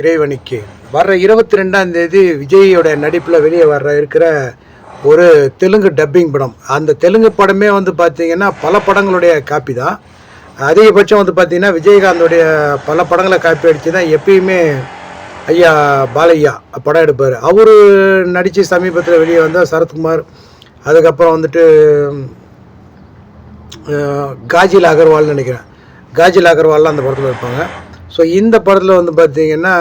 இறைவனுக்கு. வர்ற இருபத்தி ரெண்டாம் தேதி விஜயோட நடிப்பில் வெளியே வர்ற இருக்கிற ஒரு தெலுங்கு டப்பிங் படம். அந்த தெலுங்கு படமே வந்து பார்த்தீங்கன்னா பல படங்களுடைய காப்பி தான். அதிகபட்சம் வந்து பார்த்தீங்கன்னா விஜயகாந்தோடைய பல படங்களை காப்பி அடித்து தான் எப்பயுமே ஐயா பாலையா படம் எடுப்பார். அவர் நடித்து சமீபத்தில் வெளியே வந்தால் சரத்குமார் அதுக்கப்புறம் வந்துட்டு காஜில் அகர்வால்னு நினைக்கிறேன். காஜில் அகர்வால்லாம் அந்த படத்தில் இருப்பாங்க. ஸோ இந்த படத்தில் வந்து பார்த்தீங்கன்னா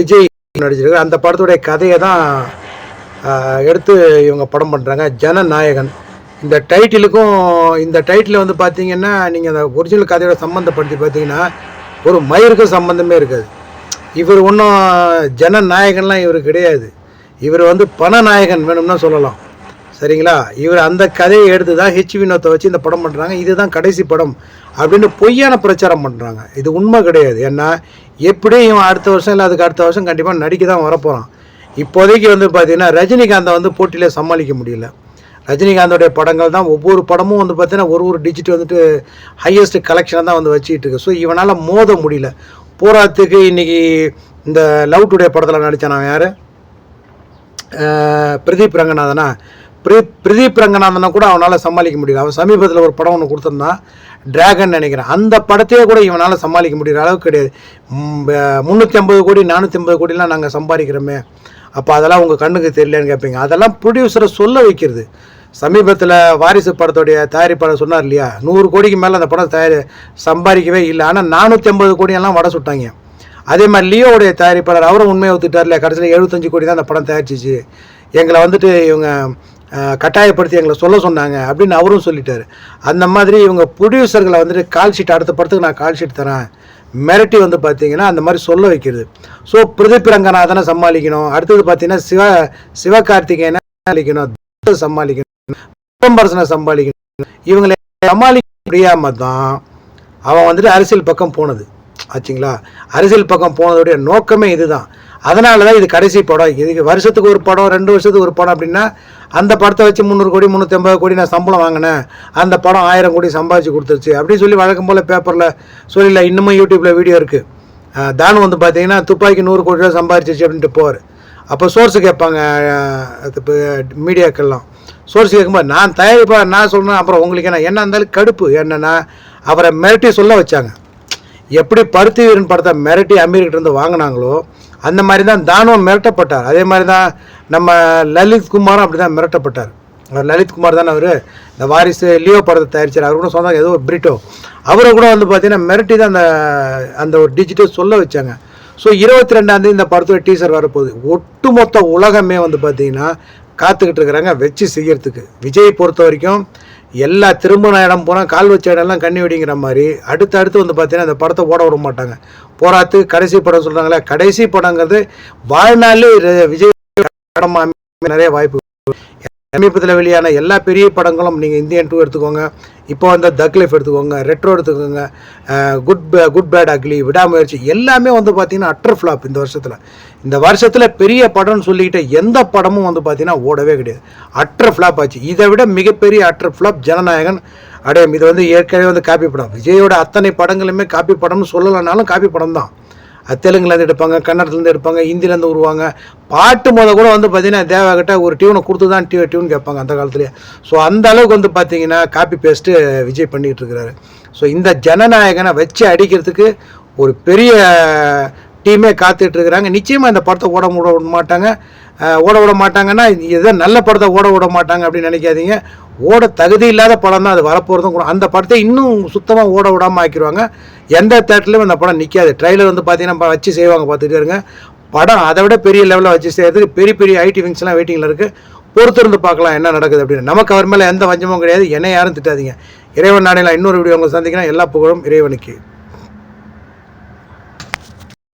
விஜய் நடிச்சிருக்காரு. அந்த படத்துடைய கதையை தான் எடுத்து இவங்க படம் பண்ணுறாங்க ஜனநாயகன். இந்த டைட்டிலுக்கும் இந்த டைட்டில் வந்து பார்த்தீங்கன்னா நீங்கள் அந்த ஒரிஜினல் கதையோட சம்மந்தப்படுத்தி பார்த்தீங்கன்னா ஒரு மயிருக்கும் சம்மந்தமே இருக்காது. இவர் ஒன்றும் ஜனநாயகன்லாம் இவர் கிடையாது. இவர் வந்து பணநாயகன் வேணும்னா சொல்லலாம். சரிங்களா? இவர் அந்த கதையை எடுத்து தான் ஹெச் வினோத்தை வச்சு இந்த படம் பண்ணுறாங்க இதுதான் கடைசி படம். அப்படின்னு பொய்யான பிரச்சாரம் பண்ணுறாங்க இது உண்மை கிடையாது. ஏன்னா எப்படியும் இவன் அடுத்த வருஷம் இல்லை அதுக்கு அடுத்த வருஷம் கண்டிப்பாக நடிக்க தான் வரப்போகிறான் இப்போதைக்கு வந்து பார்த்திங்கன்னா ரஜினிகாந்தை வந்து போட்டியில் சமாளிக்க முடியல. ரஜினிகாந்தோடைய படங்கள் தான் ஒவ்வொரு படமும் வந்து பார்த்தீங்கன்னா ஒரு ஒரு டிஜிட் வந்துட்டு ஹையஸ்ட் கலெக்ஷனை தான் வந்து வச்சுக்கிட்டு இருக்கு. ஸோ இவனால் மோத முடியல. போராத்துக்கு இன்னைக்கு இந்த லவ் டுடே படத்தில் நடித்தான் அவன் யார்? பிரதீப் ரங்கநாதனா? பிரி பிரதீப் ரங்கநாதனை கூட அவனால் சமாளிக்க முடியல. அவன் சமீபத்தில் ஒரு படம் ஒன்று கொடுத்துருந்தான் டிராகன் நினைக்கிறேன். அந்த படத்தையே கூட இவனால் சமாளிக்க முடிகிற அளவுக்கு கிடையாது. முந்நூற்றி ஐம்பது கோடி நானூற்றி ஐம்பது கோடிலாம் நாங்கள் சம்பாதிக்கிறோமே. அப்போ அதெல்லாம் உங்கள் கண்ணுக்கு தெரியலன்னு கேட்பீங்க அதெல்லாம் ப்ரொடியூசரை சொல்ல வைக்கிறது. சமீபத்தில் வாரிசு படத்துடைய தயாரிப்பாளர் சொன்னார் இல்லையா? நூறு கோடிக்கு மேலே அந்த படம் தயாரி சம்பாதிக்கவே இல்லை. ஆனால் நானூற்றி ஐம்பது கோடியெல்லாம் வட சுட்டாங்க. அதே மாதிரி லியோவுடைய தயாரிப்பாளர் அவரும் உண்மையை ஒத்துட்டார் இல்லையா? கடைசியில் எழுபத்தஞ்சு கோடி தான் அந்த படம் தயாரிச்சிச்சு. எங்களை வந்துட்டு இவங்க கட்டாயப்படுத்தி எங்களை சொல்ல சொன்னாங்க அப்படின்னு அவரும் சொல்லிட்டாரு. அந்த மாதிரி இவங்க ப்ரொடியூசர்களை வந்துட்டு கால் ஷீட் அடுத்த படத்துக்கு நான் கால் ஷீட் தரேன். மிரட்டி வந்து பார்த்தீங்கன்னா அந்த மாதிரி சொல்ல வைக்கிறது. ஸோ பிரதீப் ரங்கநாதனை சமாளிக்கணும். அடுத்தது பார்த்தீங்கன்னா சிவ சிவகார்த்திகேயனை சமாளிக்கணும். சமாளிக்கணும். சமாளிக்கணும். இவங்களை சமாளிக்க முடியாமல் தான் அவன் வந்துட்டு அரசியல் பக்கம் போனது. ஆச்சுங்களா? அரசியல் பக்கம் போனதுடைய நோக்கமே இதுதான். அதனால தான் இது கடைசி படம். இதுக்கு வருஷத்துக்கு ஒரு படம் ரெண்டு வருஷத்துக்கு ஒரு படம் அப்படின்னா அந்த படத்தை வச்சு முந்நூறு கோடி முந்நூற்றி ஐம்பது கோடி நான் சம்பளம் வாங்கினேன். அந்த படம் ஆயிரம் கோடி சம்பாதிச்சு கொடுத்துருச்சு. அப்படின்னு சொல்லி வழக்கம் போல் பேப்பரில் சொல்லல இன்னமும் யூடியூப்பில் வீடியோ இருக்குது தானு வந்து பார்த்தீங்கன்னா துப்பாக்கி நூறு கோடி ரூபா சம்பாதிச்சிச்சு அப்படின்ட்டு போவார். அப்போ சோர்ஸு கேட்பாங்க மீடியாக்கள்லாம். மீடியாக்கெல்லாம் சோர்ஸ் கேட்கும்போது நான் தயாரிப்பாக நான் சொல்கிறேன் அப்புறம் உங்களுக்கு என்ன என்ன இருந்தாலும் கடுப்பு என்னென்னா அவரை மிரட்டி சொல்ல வச்சாங்க. எப்படி பருத்தி வீரன் படத்தை மிரட்டி அமீர்கிட்ட இருந்து வாங்கினாங்களோ அந்த மாதிரி தான் தானும் மிரட்டப்பட்டார். அதே மாதிரி தான் நம்ம லலித் குமாரும் அப்படி தான் மிரட்டப்பட்டார். அவர் லலித் குமார் தானே அவர்? இந்த வாரிசு லியோ படத்தை தயாரிச்சார். அவர் கூட சொன்னாங்க ஏதோ ஒரு பிரிட்டோ. அவரை கூட வந்து பார்த்தீங்கன்னா மிரட்டி தான் அந்த அந்த ஒரு டிஜிட்டல் சொல்ல வச்சாங்க. ஸோ இருபத்தி ரெண்டாந்தேதி இந்த படத்தோட டீசர் வரப்போகுது. ஒட்டுமொத்த உலகமே வந்து பார்த்தீங்கன்னா காத்துக்கிட்டு இருக்கிறாங்க வச்சு செய்யறதுக்கு. விஜய் பொறுத்த வரைக்கும் எல்லா திரும்பின இடம் போனால் கால் வச்ச இடம்லாம் கண்ணி வெடிங்கிற மாதிரி அடுத்து அடுத்து வந்து பார்த்தீங்கன்னா அந்த படத்தை ஓட விட மாட்டாங்க. போராத்து கடைசி படம் சொல்கிறாங்களே கடைசி படங்கிறது வாழ்நாளே விஜய் படமா நிறைய வாய்ப்பு. சமீபத்தில் வெளியான எல்லா பெரிய படங்களும் நீங்கள் இந்தியன் டூ எடுத்துக்கோங்க. இப்போ வந்த தக்லிஃப் எடுத்துக்கோங்க ரெட்ரோ எடுத்துக்கோங்க குட் குட் பேட் அக்லி விடாமுயற்சி எல்லாமே வந்து பார்த்தீங்கன்னா அட்டர் ஃப்ளாப் இந்த வருஷத்தில். இந்த வருஷத்தில் பெரிய படம்னு சொல்லிக்கிட்ட எந்த படமும் வந்து பார்த்தீங்கன்னா ஓடவே கிடையாது. அட்டர் ஃப்ளாப் ஆச்சு. இதை விட மிகப்பெரிய அட்டர் ஃப்ளாப் ஜனநாயகன். அடையும் இது வந்து ஏற்கனவே வந்து காப்பி படம். விஜயோட அத்தனை படங்களுமே காப்பி படம்னு சொல்லலைனாலும் காப்பி படம் தான் தெலுங்குலேருந்து எடுப்பாங்க கன்னடத்துலேருந்து எடுப்பாங்க ஹிந்திலேருந்து உருவாங்க. பாட்டு முத கூட வந்து பார்த்தீங்கன்னா தேவாகிட்ட ஒரு டியூனை கொடுத்து தான் டியூ டியூன் கேட்பாங்க அந்த காலத்துலேயே. ஸோ அந்த அளவுக்கு வந்து பார்த்தீங்கன்னா காப்பி பேஸ்ட்டு விஜய் பண்ணிகிட்டு இருக்கிறாரு. ஸோ இந்த ஜனநாயகனை வச்சு அடிக்கிறதுக்கு ஒரு பெரிய டீமே காத்துட்டு இருக்கிறாங்க. நிச்சயமாக இந்த படத்தை ஓட விட விட மாட்டாங்க. ஓட விட மாட்டாங்கன்னா எதோ நல்ல படத்தை ஓட விட மாட்டாங்க அப்படின்னு நினைக்காதீங்க. ஓட தகுதி இல்லாத படம் தான் அது வரப்போகிறதும் கூட. அந்த படத்தை இன்னும் சுத்தமாக ஓட விடாமல் ஆக்கிடுவாங்க எந்த தேட்டர்லையும் அந்த படம் நிற்காது ட்ரெய்லர் வந்து பார்த்தீங்கன்னா வச்சு செய்வாங்க பார்த்துட்டே இருங்க. படம் அதை விட பெரிய லெவலில் வச்சு செய்யறதுக்கு பெரிய பெரிய ஐடி விங்ஸ்லாம் வெயிட்டிங்கில் இருக்குது பொறுத்திருந்து பார்க்கலாம் என்ன நடக்குது அப்படின்னு. நமக்கு அவர் மேலே எந்த வஞ்சமும் கிடையாது. என்னை யாரும் திட்டாதீங்க. இறைவன் நாடையில் இன்னொரு வீடியோ உங்களை சந்திக்கிறேன். எல்லா புகழும் இறைவனுக்கு.